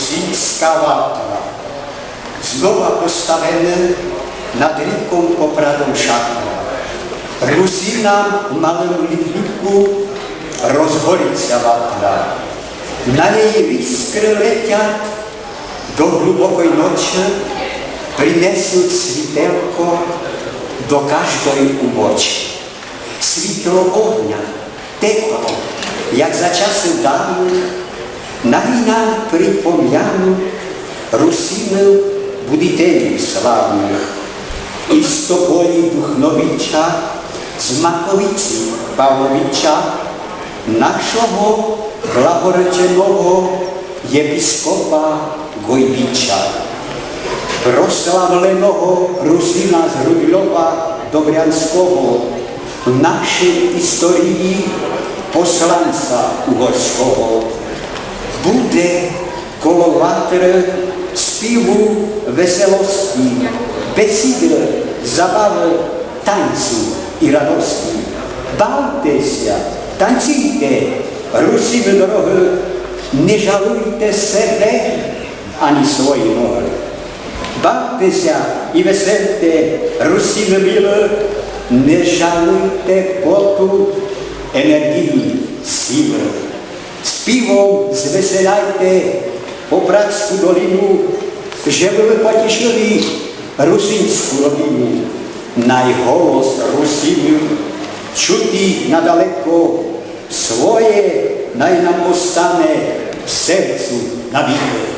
Русинська ватра, знова поставена над ріком попрадом шатра. Русинам малим літку розгориться ватра. На неї іскри летять до глибокої ночі, принесуть світелко до кожної убочі. Світло огня, тепло, як за часів давних, навіть нам припом'яну русинів будителів славних. Із тополі Духновича, з Маковиці Павловича, нашого благореченого єпископа Гойбіча, прославленого Русина з Грудльова Добрянського, в нашій історії посланця угорського. Буде коло ватри співу веселості, бесіди, забави, танцю і радості. Бавтеся, танцюйте, русіни дороги, не жалуйте себе ані свої ноги. Бавтеся і весельте, русіни мило, не жалуйте поту, енергії, сили. Співом zasedajte, Pobradsku dolinu, že byl potěšili Rusinskou dolinu. Najholos Rusinů, čutý nadaleko, svoje naj nám ostane v srdcu na východ.